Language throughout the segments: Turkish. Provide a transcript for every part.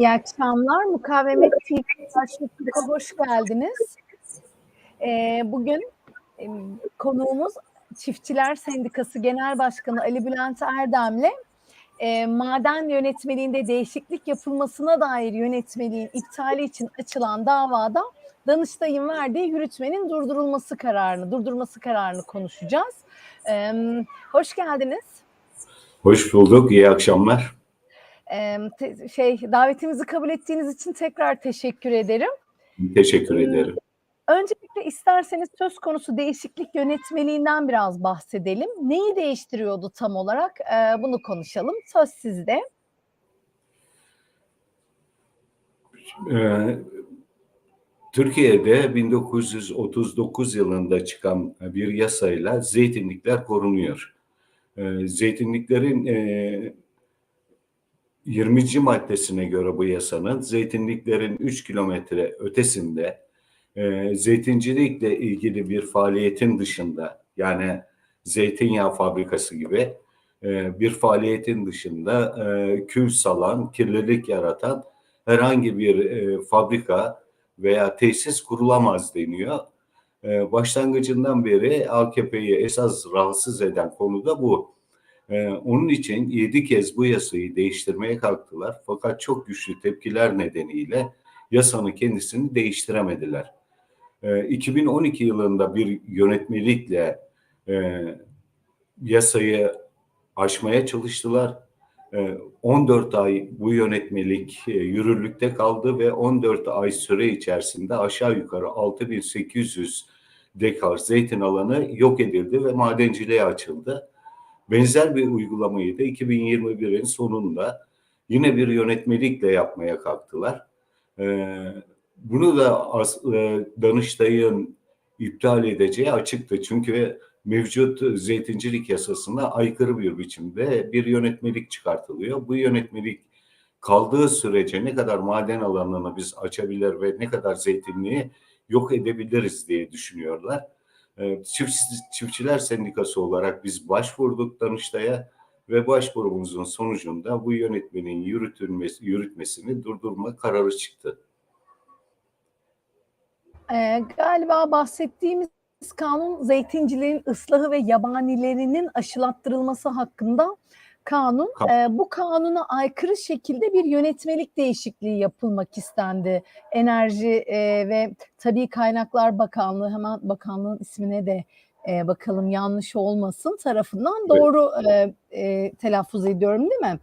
İyi akşamlar. Mukavemet TV karşılıklı hoş geldiniz. Ee, bugün e, konuğumuz Çiftçiler Sendikası Genel Başkanı Ali Bülent Erdem'le e, maden yönetmeliğinde değişiklik yapılmasına dair yönetmeliğin iptali için açılan davada Danıştay'ın verdiği yürütmenin durdurulması kararını, durdurması kararını konuşacağız. Hoş geldiniz. Hoş bulduk. İyi akşamlar. Ee, şey davetimizi kabul ettiğiniz için tekrar teşekkür ederim. Teşekkür ederim. Öncelikle isterseniz söz konusu değişiklik yönetmeliğinden biraz bahsedelim. Neyi değiştiriyordu tam olarak? Ee, bunu konuşalım. Söz sizde. Ee, Türkiye'de 1939 yılında çıkan bir yasayla zeytinlikler korunuyor. Ee, Zeytinliklerin e, 20. maddesine göre bu yasanın zeytinliklerin 3 kilometre ötesinde e, zeytincilikle ilgili bir faaliyetin dışında yani zeytinyağı fabrikası gibi e, bir faaliyetin dışında e, kül salan, kirlilik yaratan herhangi bir e, fabrika veya tesis kurulamaz deniyor. E, başlangıcından beri AKP'yi esas rahatsız eden konu da bu. E, onun için yedi kez bu yasayı değiştirmeye kalktılar. Fakat çok güçlü tepkiler nedeniyle yasanın kendisini değiştiremediler. E, 2012 yılında bir yönetmelikle e, yasayı aşmaya çalıştılar. E, 14 ay bu yönetmelik e, yürürlükte kaldı ve 14 ay süre içerisinde aşağı yukarı 6800 dekar zeytin alanı yok edildi ve madenciliğe açıldı. Benzer bir uygulamayı da 2021'in sonunda yine bir yönetmelikle yapmaya kalktılar. E, bunu da e, Danıştay'ın iptal edeceği açıktı. Çünkü mevcut zeytincilik yasasına aykırı bir biçimde bir yönetmelik çıkartılıyor. Bu yönetmelik kaldığı sürece ne kadar maden alanını biz açabilir ve ne kadar zeytinliği yok edebiliriz diye düşünüyorlar. Ee, Çift, Çiftçiler Sendikası olarak biz başvurduk Danıştay'a ve başvurumuzun sonucunda bu yönetmenin yürütülmesi, yürütmesini durdurma kararı çıktı. Ee, galiba bahsettiğimiz kanun zeytinciliğin ıslahı ve yabanilerinin aşılattırılması hakkında kanun. Ka- Ee, bu kanuna aykırı şekilde bir yönetmelik değişikliği yapılmak istendi. Enerji e, ve Tabii Kaynaklar Bakanlığı hemen bakanlığın ismine de e, bakalım yanlış olmasın tarafından Evet. doğru e, e, telaffuz ediyorum değil mi?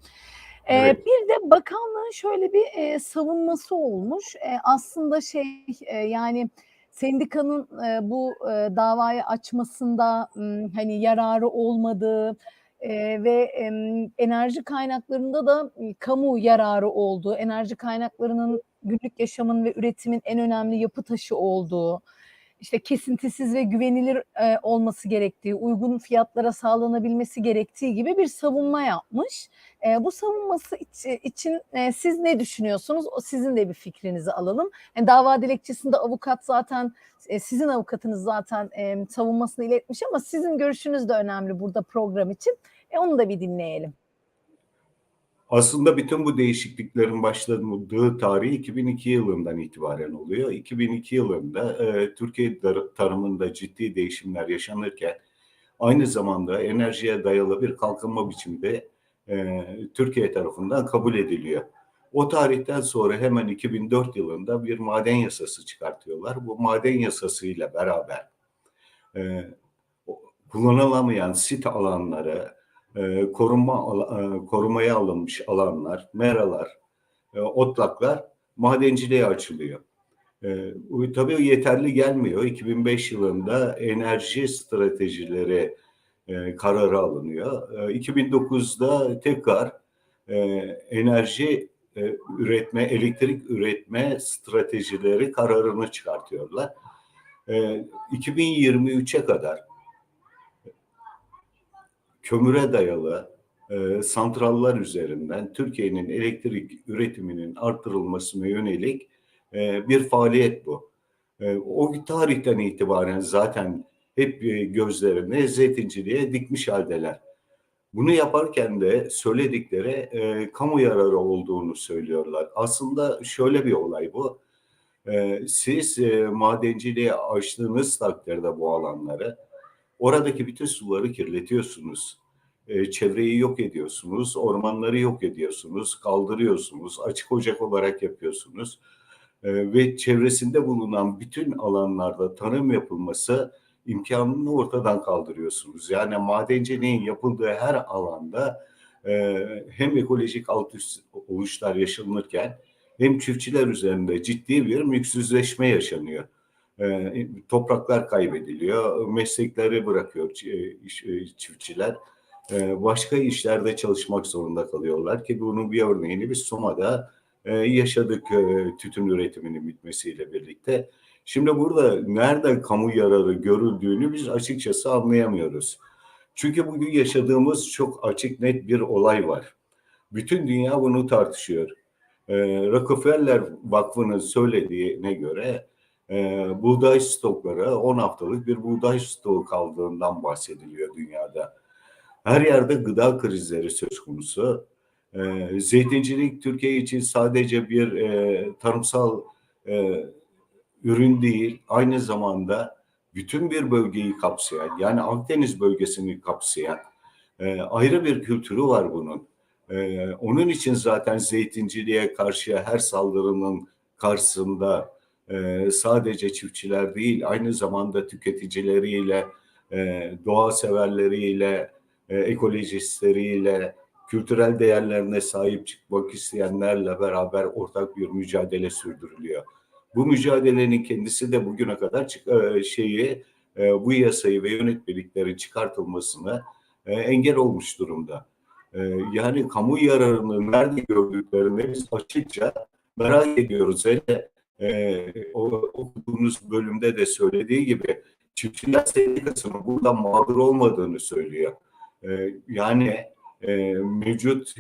Ee, Evet. bir de bakanlığın şöyle bir e, savunması olmuş. E, aslında şey e, yani sendikanın e, bu e, davayı açmasında m, hani yararı olmadığı e, ve enerji kaynaklarında da kamu yararı olduğu, enerji kaynaklarının günlük yaşamın ve üretimin en önemli yapı taşı olduğu, işte kesintisiz ve güvenilir e, olması gerektiği, uygun fiyatlara sağlanabilmesi gerektiği gibi bir savunma yapmış. E, bu savunması iç- için e, siz ne düşünüyorsunuz? O sizin de bir fikrinizi alalım. Yani dava dilekçesinde avukat zaten e, sizin avukatınız zaten e, savunmasını iletmiş ama sizin görüşünüz de önemli burada program için. E, onu da bir dinleyelim. Aslında bütün bu değişikliklerin başladığı tarih 2002 yılından itibaren oluyor. 2002 yılında e, Türkiye tarımında ciddi değişimler yaşanırken aynı zamanda enerjiye dayalı bir kalkınma biçimde e, Türkiye tarafından kabul ediliyor. O tarihten sonra hemen 2004 yılında bir maden yasası çıkartıyorlar. Bu maden yasasıyla beraber e, kullanılamayan sit alanları, e, koruma e, korumaya alınmış alanlar, meralar, e, otlaklar madenciliğe açılıyor. E, bu tabii yeterli gelmiyor. 2005 yılında enerji stratejileri e, kararı alınıyor. E, 2009'da tekrar e, enerji üretme, elektrik üretme stratejileri kararını çıkartıyorlar. E, 2023'e kadar kömüre dayalı e, santrallar üzerinden Türkiye'nin elektrik üretiminin arttırılmasına yönelik e, bir faaliyet bu. E, o tarihten itibaren zaten hep e, gözlerini zeytinciliğe dikmiş haldeler. Bunu yaparken de söyledikleri e, kamu yararı olduğunu söylüyorlar. Aslında şöyle bir olay bu. E, siz e, madenciliğe açtığınız takdirde bu alanları oradaki bütün suları kirletiyorsunuz. E, çevreyi yok ediyorsunuz, ormanları yok ediyorsunuz, kaldırıyorsunuz, açık ocak olarak yapıyorsunuz. E, ve çevresinde bulunan bütün alanlarda tarım yapılması imkanını ortadan kaldırıyorsunuz. Yani madenciliğin yapıldığı her alanda e, hem ekolojik alt üst oluşlar yaşanırken hem çiftçiler üzerinde ciddi bir mülksüzleşme yaşanıyor. E, topraklar kaybediliyor, meslekleri bırakıyor e, çiftçiler. E, başka işlerde çalışmak zorunda kalıyorlar ki bunun bir örneğini biz Soma'da e, yaşadık e, tütün üretiminin bitmesiyle birlikte. Şimdi burada nerede kamu yararı görüldüğünü biz açıkçası anlayamıyoruz. Çünkü bugün yaşadığımız çok açık net bir olay var. Bütün dünya bunu tartışıyor. E, Rockefeller Vakfı'nın söylediğine göre e, buğday stokları 10 haftalık bir buğday stoğu kaldığından bahsediliyor dünyada. Her yerde gıda krizleri söz konusu. E, zeytincilik Türkiye için sadece bir e, tarımsal e, ürün değil, aynı zamanda bütün bir bölgeyi kapsayan, yani Akdeniz bölgesini kapsayan e, ayrı bir kültürü var bunun. E, onun için zaten zeytinciliğe karşı her saldırının karşısında e, sadece çiftçiler değil, aynı zamanda tüketicileriyle, e, doğa severleriyle, e, ekolojistleriyle, kültürel değerlerine sahip çıkmak isteyenlerle beraber ortak bir mücadele sürdürülüyor. Bu mücadelenin kendisi de bugüne kadar şeyi bu yasayı ve yönetmeliklerin çıkartılmasına engel olmuş durumda. Yani kamu yararını nerede gördüklerini biz açıkça merak ediyoruz. Hele o, okuduğunuz bölümde de söylediği gibi çiftçiler sendikasının burada mağdur olmadığını söylüyor. Yani mevcut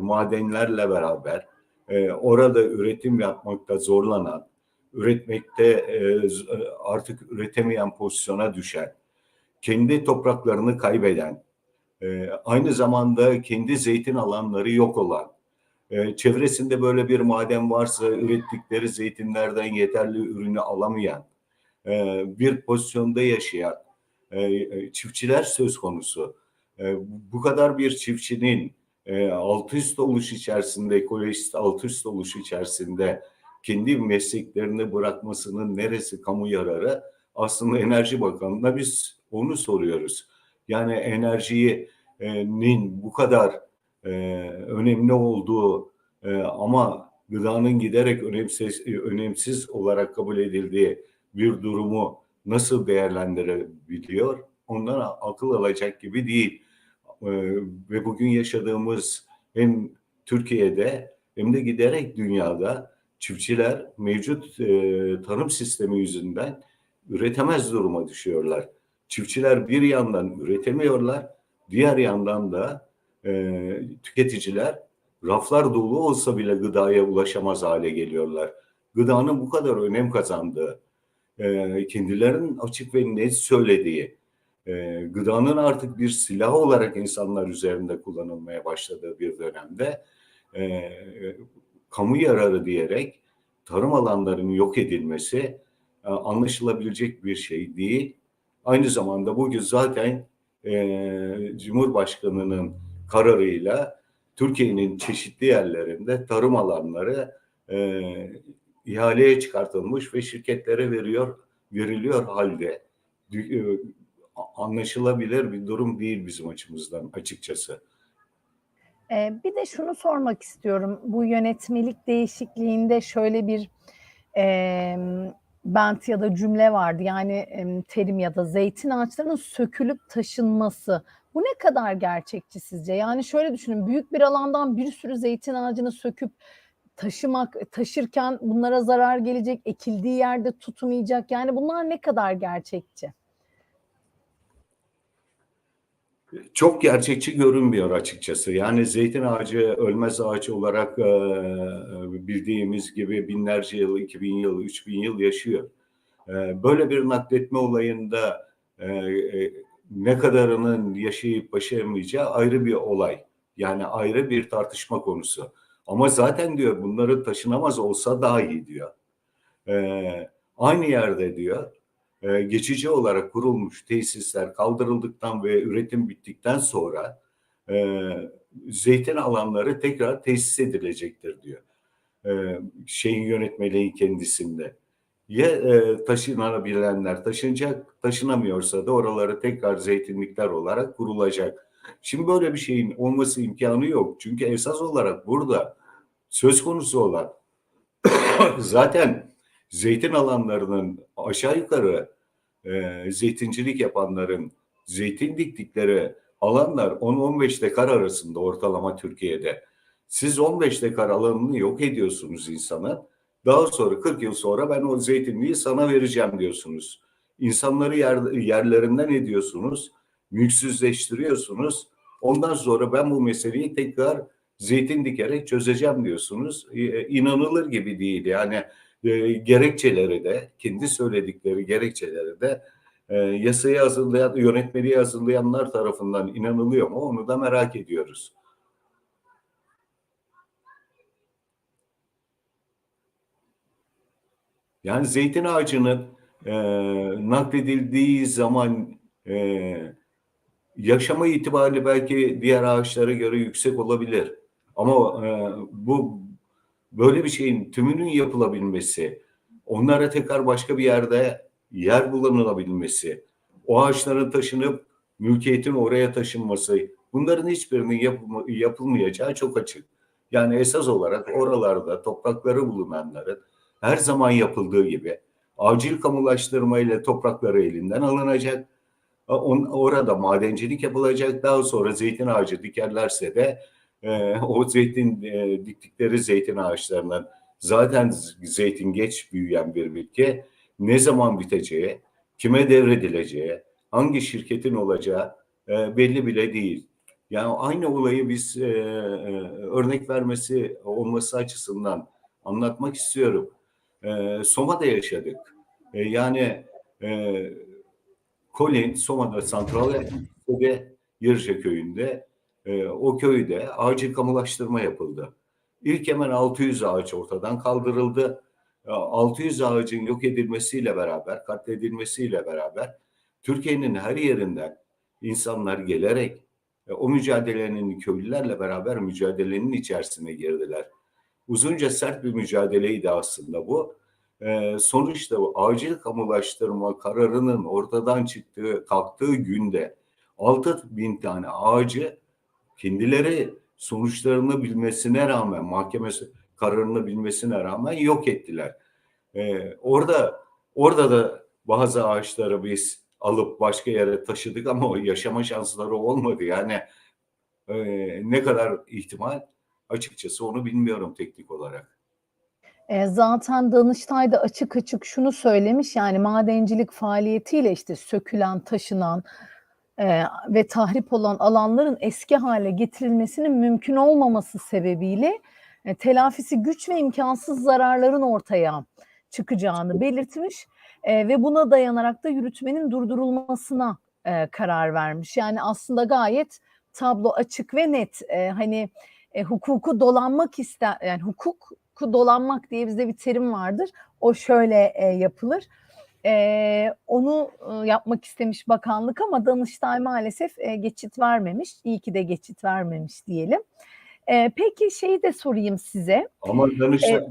madenlerle beraber orada üretim yapmakta zorlanan üretmekte e, artık üretemeyen pozisyona düşen, kendi topraklarını kaybeden, e, aynı zamanda kendi zeytin alanları yok olan, e, çevresinde böyle bir maden varsa ürettikleri zeytinlerden yeterli ürünü alamayan, bir pozisyonda yaşayan çiftçiler söz konusu. Bu kadar bir çiftçinin alt üst oluş içerisinde, ekolojist alt üst oluş içerisinde kendi mesleklerini bırakmasının neresi kamu yararı? Aslında Enerji Bakanı'na biz onu soruyoruz. Yani enerjinin bu kadar e, önemli olduğu e, ama gıdanın giderek önemsiz, önemsiz olarak kabul edildiği bir durumu nasıl değerlendirebiliyor? Ondan akıl alacak gibi değil. E, ve bugün yaşadığımız hem Türkiye'de hem de giderek dünyada çiftçiler mevcut e, tarım sistemi yüzünden üretemez duruma düşüyorlar. Çiftçiler bir yandan üretemiyorlar, diğer yandan da e, tüketiciler raflar dolu olsa bile gıdaya ulaşamaz hale geliyorlar. Gıdanın bu kadar önem kazandığı, e, kendilerinin açık ve net söylediği, e, gıdanın artık bir silah olarak insanlar üzerinde kullanılmaya başladığı bir dönemde e, kamu yararı diyerek tarım alanlarının yok edilmesi e, anlaşılabilecek bir şey değil. Aynı zamanda bugün zaten e, Cumhurbaşkanı'nın kararıyla Türkiye'nin çeşitli yerlerinde tarım alanları e, ihaleye çıkartılmış ve şirketlere veriyor veriliyor halde e, anlaşılabilir bir durum değil bizim açımızdan açıkçası. Ee, bir de şunu sormak istiyorum. Bu yönetmelik değişikliğinde şöyle bir e, bent ya da cümle vardı. Yani e, terim ya da zeytin ağaçlarının sökülüp taşınması. Bu ne kadar gerçekçi sizce? Yani şöyle düşünün. Büyük bir alandan bir sürü zeytin ağacını söküp taşımak, taşırken bunlara zarar gelecek, ekildiği yerde tutmayacak. Yani bunlar ne kadar gerçekçi? çok gerçekçi görünmüyor açıkçası. Yani zeytin ağacı ölmez ağaç olarak bildiğimiz gibi binlerce yıl, 2000 yıl, 3000 yıl yaşıyor. Böyle bir nakletme olayında ne kadarının yaşayıp başaramayacağı ayrı bir olay. Yani ayrı bir tartışma konusu. Ama zaten diyor bunları taşınamaz olsa daha iyi diyor. Ee, aynı yerde diyor e, geçici olarak kurulmuş tesisler kaldırıldıktan ve üretim bittikten sonra e, zeytin alanları tekrar tesis edilecektir diyor. E, şeyin yönetmeliği kendisinde. Ya e, taşınabilenler taşınacak, taşınamıyorsa da oraları tekrar zeytinlikler olarak kurulacak. Şimdi böyle bir şeyin olması imkanı yok. Çünkü esas olarak burada söz konusu olan zaten zeytin alanlarının aşağı yukarı e, zeytincilik yapanların zeytin diktikleri alanlar 10-15 dekar arasında ortalama Türkiye'de. Siz 15 dekar alanını yok ediyorsunuz insana. Daha sonra 40 yıl sonra ben o zeytinliği sana vereceğim diyorsunuz. İnsanları yer, yerlerinden ediyorsunuz, mülksüzleştiriyorsunuz. Ondan sonra ben bu meseleyi tekrar zeytin dikerek çözeceğim diyorsunuz. E, inanılır gibi değil. Yani e, gerekçeleri de, kendi söyledikleri gerekçeleri de e, yasayı hazırlayan, yönetmeliği hazırlayanlar tarafından inanılıyor mu? Onu da merak ediyoruz. Yani zeytin ağacının e, nakledildiği zaman e, yaşama itibariyle belki diğer ağaçlara göre yüksek olabilir. Ama e, bu böyle bir şeyin tümünün yapılabilmesi, onlara tekrar başka bir yerde yer bulunulabilmesi, o ağaçların taşınıp mülkiyetin oraya taşınması, bunların hiçbirinin yapılma, yapılmayacağı çok açık. Yani esas olarak oralarda toprakları bulunanların her zaman yapıldığı gibi acil kamulaştırma ile toprakları elinden alınacak. On, orada madencilik yapılacak. Daha sonra zeytin ağacı dikerlerse de e, o zeytin e, diktikleri zeytin ağaçlarından zaten zeytin geç büyüyen bir bitki ne zaman biteceği, kime devredileceği, hangi şirketin olacağı e, belli bile değil. Yani aynı olayı biz e, e, örnek vermesi olması açısından anlatmak istiyorum. E, Soma'da yaşadık. E, yani e, Colin Soma'da Santral ve Yırca köyünde e, o köyde acil kamulaştırma yapıldı. İlk hemen 600 ağaç ortadan kaldırıldı. 600 ağacın yok edilmesiyle beraber, katledilmesiyle beraber Türkiye'nin her yerinden insanlar gelerek e, o mücadelenin köylülerle beraber mücadelenin içerisine girdiler. Uzunca sert bir mücadeleydi aslında bu. Ee, sonuçta bu acil kamulaştırma kararının ortadan çıktığı, kalktığı günde 6 bin tane ağacı kendileri sonuçlarını bilmesine rağmen, mahkeme kararını bilmesine rağmen yok ettiler. Ee, orada orada da bazı ağaçları biz alıp başka yere taşıdık ama o yaşama şansları olmadı. Yani e, ne kadar ihtimal açıkçası onu bilmiyorum teknik olarak. E, zaten Danıştay da açık açık şunu söylemiş yani madencilik faaliyetiyle işte sökülen, taşınan e, ve tahrip olan alanların eski hale getirilmesinin mümkün olmaması sebebiyle e, telafisi güç ve imkansız zararların ortaya çıkacağını belirtmiş e, ve buna dayanarak da yürütmenin durdurulmasına e, karar vermiş. Yani aslında gayet tablo açık ve net. E, hani e, hukuku dolanmak ister, yani hukuku dolanmak diye bizde bir terim vardır. O şöyle e, yapılır. E, onu e, yapmak istemiş bakanlık ama Danıştay maalesef e, geçit vermemiş. İyi ki de geçit vermemiş diyelim. E, peki şeyi de sorayım size. Ama Danıştay, e,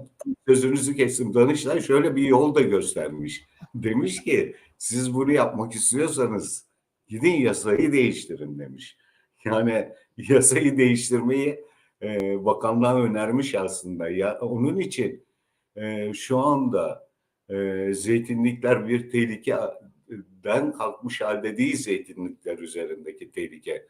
sözünüzü kestim. Danıştay şöyle bir yol da göstermiş. Demiş ki siz bunu yapmak istiyorsanız gidin yasayı değiştirin demiş. Yani yasayı değiştirmeyi e, bakanlığa önermiş aslında. Ya onun için e, şu anda e, zeytinlikler bir tehlikeden kalkmış halde değil zeytinlikler üzerindeki tehlike.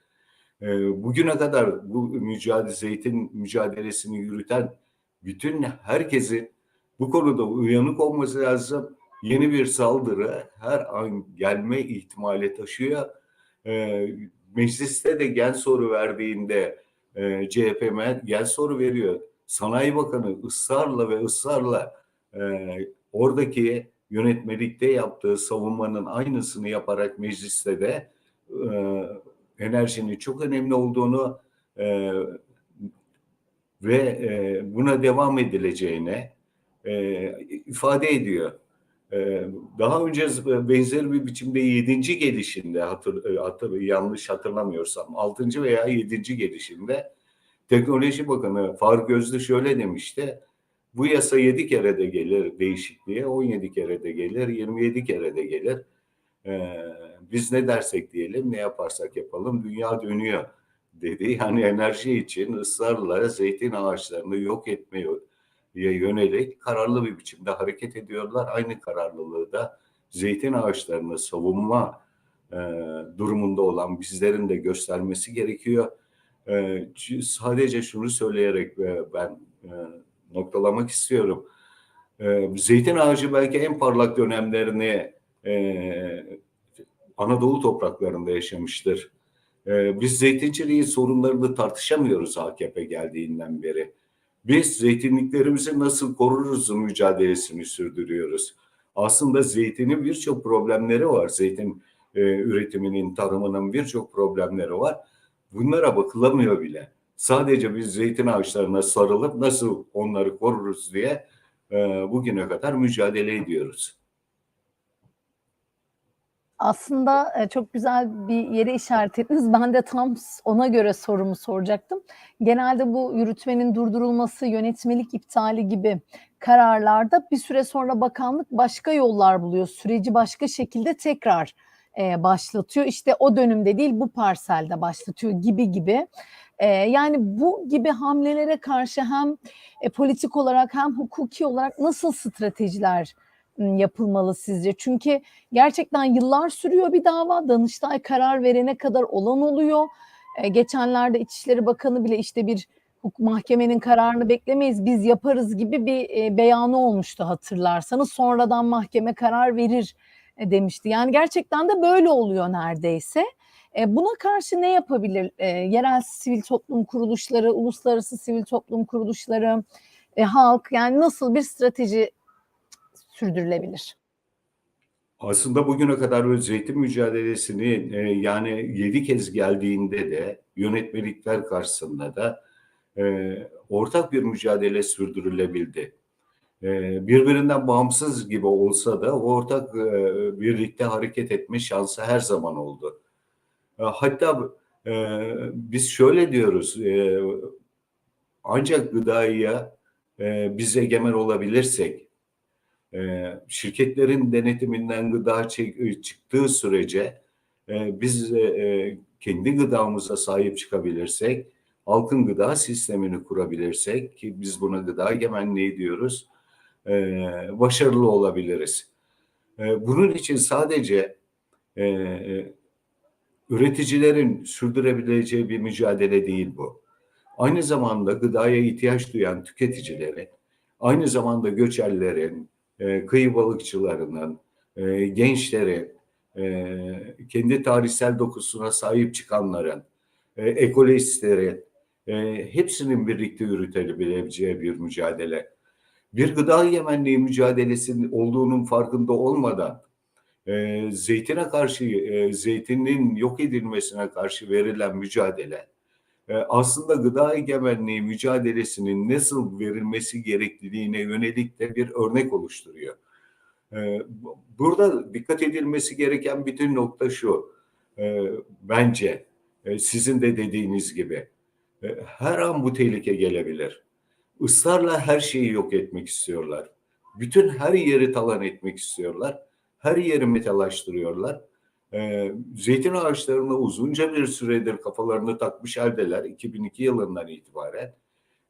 E, bugüne kadar bu mücadele zeytin mücadelesini yürüten bütün herkesin bu konuda uyanık olması lazım. Yeni bir saldırı her an gelme ihtimali taşıyor. E, mecliste de gen soru verdiğinde e, CHP'me gel soru veriyor. Sanayi Bakanı ısrarla ve ısrarla e, oradaki yönetmelikte yaptığı savunmanın aynısını yaparak mecliste de e, enerjinin çok önemli olduğunu e, ve e, buna devam edileceğine e, ifade ediyor. E, daha önce benzer bir biçimde yedinci gelişinde hatır, hatır, yanlış hatırlamıyorsam altıncı veya yedinci gelişinde Teknoloji Bakanı Faruk Özlü şöyle demişti. Bu yasa 7 kere de gelir değişikliğe, 17 kere de gelir, 27 kere de gelir. Ee, biz ne dersek diyelim, ne yaparsak yapalım dünya dönüyor dedi. Yani enerji için ısrarla zeytin ağaçlarını yok etmeye yönelik kararlı bir biçimde hareket ediyorlar. Aynı kararlılığı da zeytin ağaçlarını savunma e, durumunda olan bizlerin de göstermesi gerekiyor. E, sadece şunu söyleyerek e, ben e, noktalamak istiyorum. E, zeytin ağacı belki en parlak dönemlerini e, Anadolu topraklarında yaşamıştır. E, biz zeytinciliğin sorunlarını tartışamıyoruz AKP geldiğinden beri. Biz zeytinliklerimizi nasıl koruruz mücadelesini sürdürüyoruz. Aslında zeytinin birçok problemleri var. Zeytin e, üretiminin, tarımının birçok problemleri var. Bunlara bakılamıyor bile. Sadece biz zeytin ağaçlarına sarılıp nasıl onları koruruz diye e, bugüne kadar mücadele ediyoruz. Aslında e, çok güzel bir yere işaret ettiniz. Ben de tam ona göre sorumu soracaktım. Genelde bu yürütmenin durdurulması, yönetmelik iptali gibi kararlarda bir süre sonra bakanlık başka yollar buluyor. Süreci başka şekilde tekrar e, başlatıyor. İşte o dönümde değil bu parselde başlatıyor gibi gibi. E, yani bu gibi hamlelere karşı hem politik olarak hem hukuki olarak nasıl stratejiler yapılmalı sizce? Çünkü gerçekten yıllar sürüyor bir dava. Danıştay karar verene kadar olan oluyor. E, geçenlerde İçişleri Bakanı bile işte bir mahkemenin kararını beklemeyiz biz yaparız gibi bir e, beyanı olmuştu hatırlarsanız. Sonradan mahkeme karar verir e, demişti. Yani gerçekten de böyle oluyor neredeyse. E, buna karşı ne yapabilir e, yerel sivil toplum kuruluşları, uluslararası sivil toplum kuruluşları, e, halk yani nasıl bir strateji sürdürülebilir? Aslında bugüne kadar zeytin mücadelesini e, yani yedi kez geldiğinde de yönetmelikler karşısında da e, ortak bir mücadele sürdürülebildi. E, birbirinden bağımsız gibi olsa da ortak e, birlikte hareket etme şansı her zaman oldu. E, hatta e, biz şöyle diyoruz, e, ancak gıdaya e, biz egemen olabilirsek, e, şirketlerin denetiminden gıda çıktığı sürece e, biz e, kendi gıdamıza sahip çıkabilirsek, halkın gıda sistemini kurabilirsek ki biz buna gıda egemenliği diyoruz, e, başarılı olabiliriz. E, bunun için sadece e, üreticilerin sürdürebileceği bir mücadele değil bu. Aynı zamanda gıdaya ihtiyaç duyan tüketicilerin, aynı zamanda göçerlerin, e, kıyı balıkçılarının, e, gençlerin, e, kendi tarihsel dokusuna sahip çıkanların, e, e, hepsinin birlikte yürütebileceği bir mücadele. Bir gıda yemenliği mücadelesinin olduğunun farkında olmadan zeytine karşı, zeytinin yok edilmesine karşı verilen mücadele, aslında gıda egemenliği mücadelesinin nasıl verilmesi gerektiğine yönelik de bir örnek oluşturuyor. E, burada dikkat edilmesi gereken bütün nokta şu, e, bence e, sizin de dediğiniz gibi, e, her an bu tehlike gelebilir. Israrla her şeyi yok etmek istiyorlar. Bütün her yeri talan etmek istiyorlar. Her yeri metalaştırıyorlar e, zeytin ağaçlarına uzunca bir süredir kafalarını takmış haldeler 2002 yılından itibaren.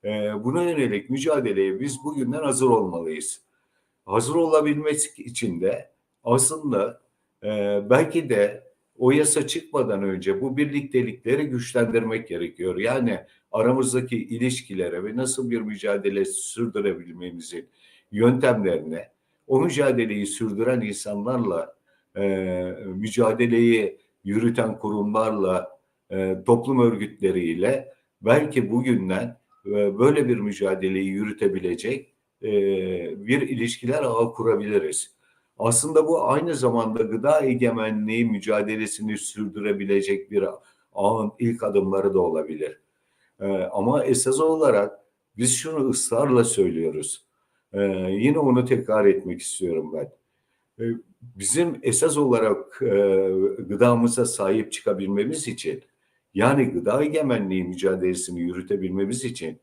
E, buna yönelik mücadeleye biz bugünden hazır olmalıyız. Hazır olabilmesi için de aslında e, belki de o yasa çıkmadan önce bu birliktelikleri güçlendirmek gerekiyor. Yani aramızdaki ilişkilere ve nasıl bir mücadele sürdürebilmemizin yöntemlerine, o mücadeleyi sürdüren insanlarla e, mücadeleyi yürüten kurumlarla, e, toplum örgütleriyle belki bugünden e, böyle bir mücadeleyi yürütebilecek e, bir ilişkiler ağı kurabiliriz. Aslında bu aynı zamanda gıda egemenliği mücadelesini sürdürebilecek bir ağın ilk adımları da olabilir. Ee, ama esas olarak biz şunu ısrarla söylüyoruz. Ee, yine onu tekrar etmek istiyorum ben. Ee, bizim esas olarak e, gıdamıza sahip çıkabilmemiz için yani gıda egemenliği mücadelesini yürütebilmemiz için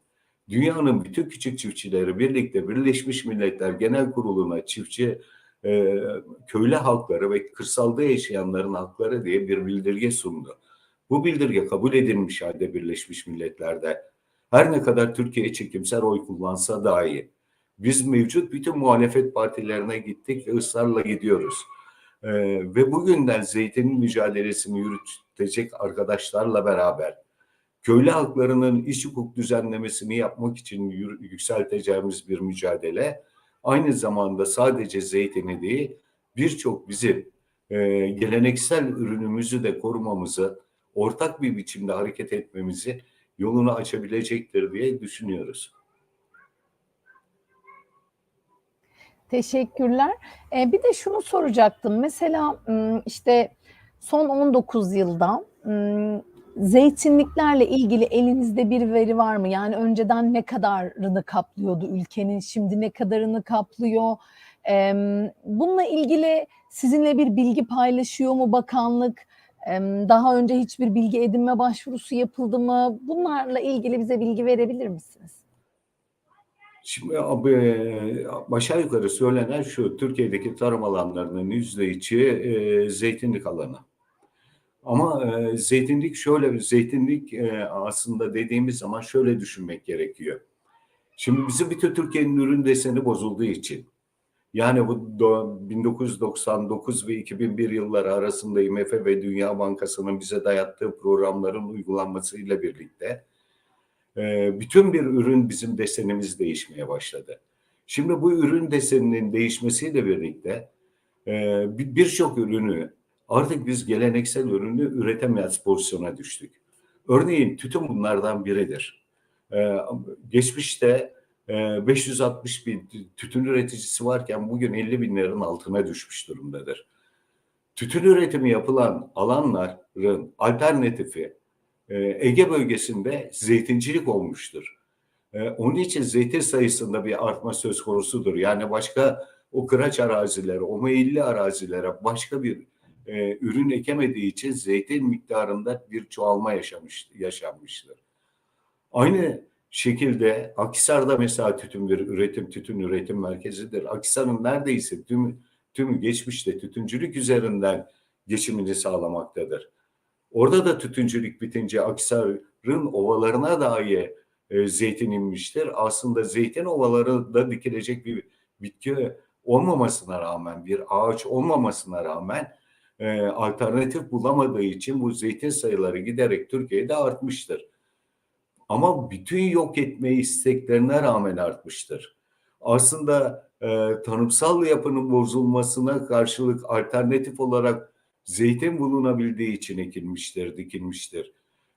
dünyanın bütün küçük çiftçileri birlikte Birleşmiş Milletler Genel Kurulu'na çiftçi e, köylü halkları ve kırsalda yaşayanların hakları diye bir bildirge sundu. Bu bildirge kabul edilmiş halde Birleşmiş Milletler'de. Her ne kadar Türkiye çekimser oy kullansa dahi biz mevcut bütün muhalefet partilerine gittik ve ısrarla gidiyoruz. Ee, ve bugünden zeytinin mücadelesini yürütecek arkadaşlarla beraber köylü halklarının iş hukuk düzenlemesini yapmak için yükselteceğimiz bir mücadele aynı zamanda sadece zeytini değil birçok bizim e, geleneksel ürünümüzü de korumamızı ortak bir biçimde hareket etmemizi yolunu açabilecektir diye düşünüyoruz. Teşekkürler. Ee, bir de şunu soracaktım. Mesela işte son 19 yılda zeytinliklerle ilgili elinizde bir veri var mı? Yani önceden ne kadarını kaplıyordu ülkenin, şimdi ne kadarını kaplıyor? Bununla ilgili sizinle bir bilgi paylaşıyor mu bakanlık? Daha önce hiçbir bilgi edinme başvurusu yapıldı mı? Bunlarla ilgili bize bilgi verebilir misiniz? Şimdi abi, e, aşağı yukarı söylenen şu, Türkiye'deki tarım alanlarının yüzde içi e, zeytinlik alanı. Ama e, zeytinlik şöyle, zeytinlik e, aslında dediğimiz zaman şöyle düşünmek gerekiyor. Şimdi bizim bütün Türkiye'nin ürün deseni bozulduğu için, yani bu do- 1999 ve 2001 yılları arasında IMF ve Dünya Bankası'nın bize dayattığı programların uygulanmasıyla birlikte ee, bütün bir ürün bizim desenimiz değişmeye başladı. Şimdi bu ürün deseninin değişmesiyle birlikte e, bir- birçok ürünü artık biz geleneksel ürünü üretemez pozisyona düştük. Örneğin tütün bunlardan biridir. Ee, Geçmişte e, 560 bin tütün üreticisi varken bugün 50 binlerin altına düşmüş durumdadır. Tütün üretimi yapılan alanların alternatifi e, Ege bölgesinde zeytincilik olmuştur. E, Onun için zeytin sayısında bir artma söz konusudur. Yani başka o kıraç arazilere, o meyilli arazilere başka bir e, ürün ekemediği için zeytin miktarında bir çoğalma yaşamış, yaşanmıştır. Aynı şekilde Akhisar'da mesela tütün bir üretim, tütün üretim merkezidir. Akhisar'ın neredeyse tüm, tüm geçmişte tütüncülük üzerinden geçimini sağlamaktadır. Orada da tütüncülük bitince Akhisar'ın ovalarına dahi e, zeytin inmiştir. Aslında zeytin ovaları da dikilecek bir bitki olmamasına rağmen, bir ağaç olmamasına rağmen e, alternatif bulamadığı için bu zeytin sayıları giderek Türkiye'de artmıştır. Ama bütün yok etme isteklerine rağmen artmıştır. Aslında e, tanımsal yapının bozulmasına karşılık alternatif olarak zeytin bulunabildiği için ekilmiştir, dikilmiştir.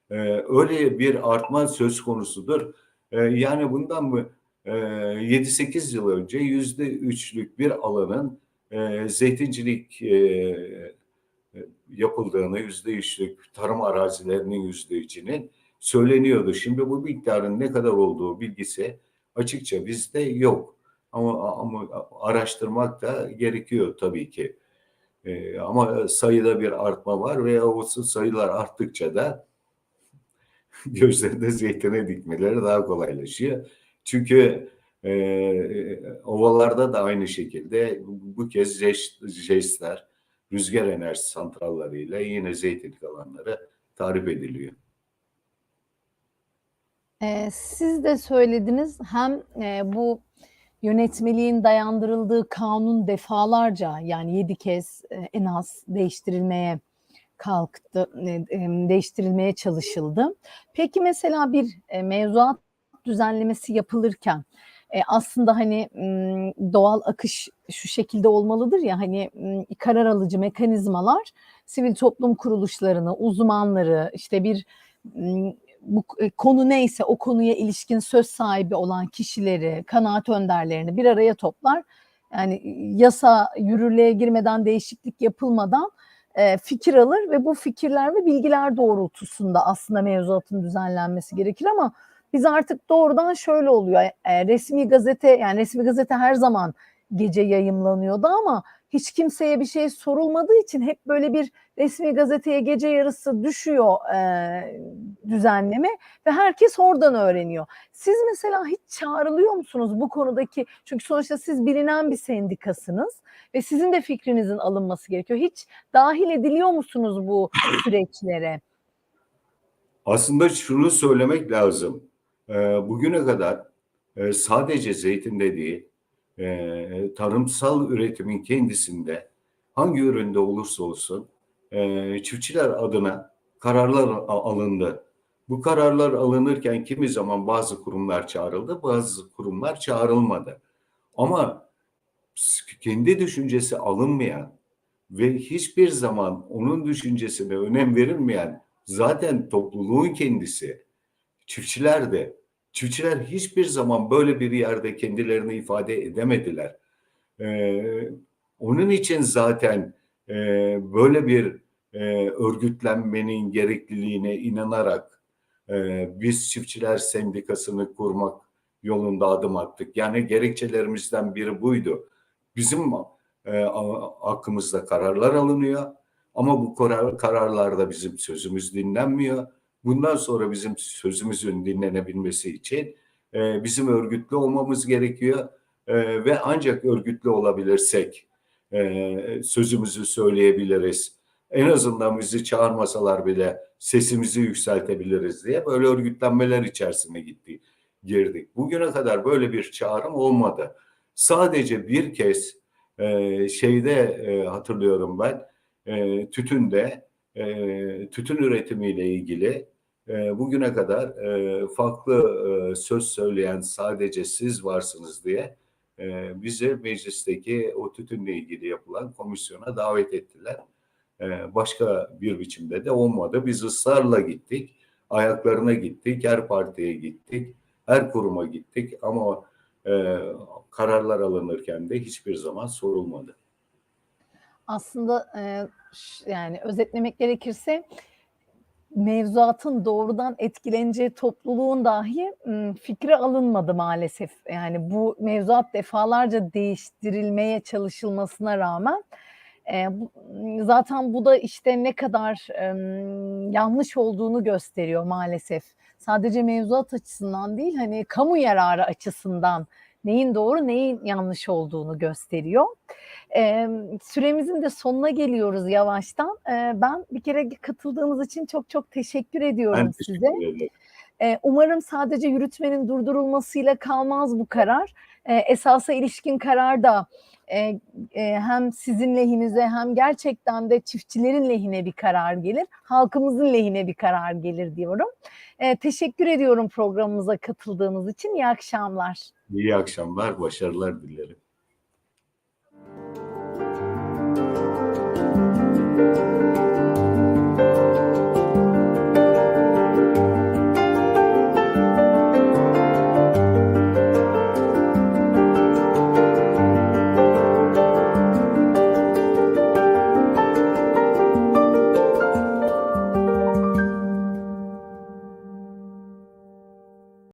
Ee, öyle bir artma söz konusudur. Ee, yani bundan mı e, 7-8 yıl önce yüzde üçlük bir alanın e, zeytincilik e, e, yapıldığını, yüzde üçlük tarım arazilerinin yüzde üçünün söyleniyordu. Şimdi bu miktarın ne kadar olduğu bilgisi açıkça bizde yok. Ama, ama araştırmak da gerekiyor tabii ki. Ee, ama sayıda bir artma var ve o sayılar arttıkça da gözlerinde zeytine dikmeleri daha kolaylaşıyor. Çünkü e, ovalarda da aynı şekilde bu kez jest, jestler, rüzgar enerji santrallarıyla yine zeytinlik alanları tarif ediliyor. Ee, siz de söylediniz hem e, bu yönetmeliğin dayandırıldığı kanun defalarca yani yedi kez e, en az değiştirilmeye kalktı, e, e, değiştirilmeye çalışıldı. Peki mesela bir mevzuat düzenlemesi yapılırken aslında hani doğal akış şu şekilde olmalıdır ya hani karar alıcı mekanizmalar sivil toplum kuruluşlarını, uzmanları işte bir bu e, konu neyse o konuya ilişkin söz sahibi olan kişileri, kanaat önderlerini bir araya toplar Yani yasa yürürlüğe girmeden değişiklik yapılmadan e, fikir alır ve bu fikirler ve bilgiler doğrultusunda aslında mevzuatın düzenlenmesi gerekir ama biz artık doğrudan şöyle oluyor. E, resmi gazete yani resmi gazete her zaman gece yayımlanıyordu ama hiç kimseye bir şey sorulmadığı için hep böyle bir resmi gazeteye gece yarısı düşüyor e, düzenleme ve herkes oradan öğreniyor. Siz mesela hiç çağrılıyor musunuz bu konudaki çünkü sonuçta siz bilinen bir sendikasınız ve sizin de fikrinizin alınması gerekiyor. Hiç dahil ediliyor musunuz bu süreçlere? Aslında şunu söylemek lazım. Bugüne kadar sadece zeytinde değil, e, tarımsal üretimin kendisinde hangi üründe olursa olsun e, çiftçiler adına kararlar alındı. Bu kararlar alınırken kimi zaman bazı kurumlar çağrıldı, bazı kurumlar çağrılmadı. Ama kendi düşüncesi alınmayan ve hiçbir zaman onun düşüncesine önem verilmeyen zaten topluluğun kendisi, çiftçiler de, çiftçiler hiçbir zaman böyle bir yerde kendilerini ifade edemediler. Ee, onun için zaten e, böyle bir e, örgütlenmenin gerekliliğine inanarak e, biz çiftçiler sendikasını kurmak yolunda adım attık. Yani gerekçelerimizden biri buydu. Bizim e, hakkımızda kararlar alınıyor ama bu karar, kararlarda bizim sözümüz dinlenmiyor. Bundan sonra bizim sözümüzün dinlenebilmesi için e, bizim örgütlü olmamız gerekiyor E, ve ancak örgütlü olabilirsek e, sözümüzü söyleyebiliriz. En azından bizi çağırmasalar bile sesimizi yükseltebiliriz diye böyle örgütlenmeler içerisine gitti, girdik. Bugüne kadar böyle bir çağrım olmadı. Sadece bir kez e, şeyde e, hatırlıyorum ben e, tütünde e, tütün üretimiyle ilgili e, bugüne kadar e, farklı e, söz söyleyen sadece siz varsınız diye e, bizi meclisteki o tütünle ilgili yapılan komisyona davet ettiler. E, başka bir biçimde de olmadı. Biz ısrarla gittik, ayaklarına gittik, her partiye gittik, her kuruma gittik ama e, kararlar alınırken de hiçbir zaman sorulmadı. Aslında e, yani özetlemek gerekirse mevzuatın doğrudan etkileneceği topluluğun dahi fikri alınmadı maalesef. Yani bu mevzuat defalarca değiştirilmeye çalışılmasına rağmen e, zaten bu da işte ne kadar yanlış olduğunu gösteriyor maalesef. Sadece mevzuat açısından değil hani kamu yararı açısından neyin doğru neyin yanlış olduğunu gösteriyor. E, süremizin de sonuna geliyoruz yavaştan. E, ben bir kere katıldığınız için çok çok teşekkür ediyorum Ben size. teşekkür ederim. E, umarım sadece yürütmenin durdurulmasıyla kalmaz bu karar. Esasa ilişkin karar da hem sizin lehinize hem gerçekten de çiftçilerin lehine bir karar gelir. Halkımızın lehine bir karar gelir diyorum. Teşekkür ediyorum programımıza katıldığınız için. İyi akşamlar. İyi akşamlar, başarılar dilerim. Thank